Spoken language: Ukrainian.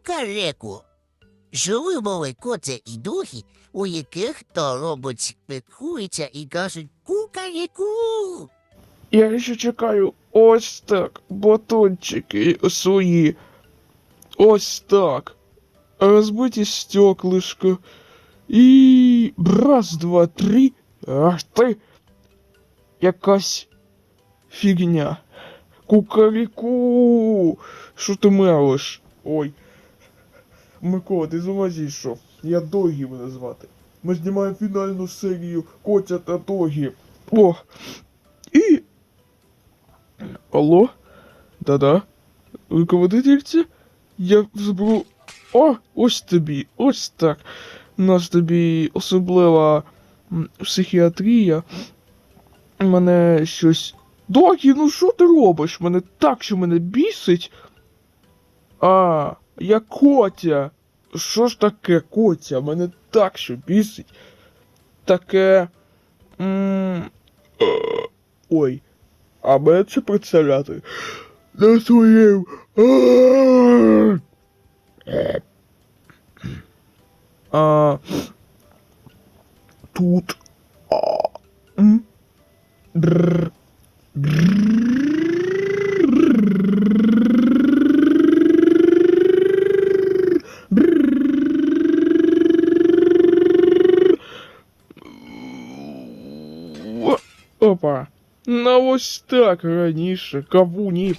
кукареку. Жили були коця і духи, у яких то робить пекуються і кажуть кукареку. Я ще чекаю ось так, батончики свої. Ось так. Розбиті стеклишко. І раз, два, три. Ах ти. Якась фігня. Кукаріку. Що ти мелиш? Ой. Микола, ти з ума зійшов. Я Догі мене звати. Ми знімаємо фінальну серію Котя та Догі. О! І Алло? Да-да. Руководительці? Я заберу. О, ось тобі, ось так. У нас тобі особлива психіатрія. Мене щось. Докі, ну що ти робиш? Мене так, що мене бісить. А, я котя. Що ж таке котя? Мене так, що бісить. Таке. Е, Ой. А мене це представляти на своїм. А, тут. А, м, Опа. Ну ось так раніше, кавуні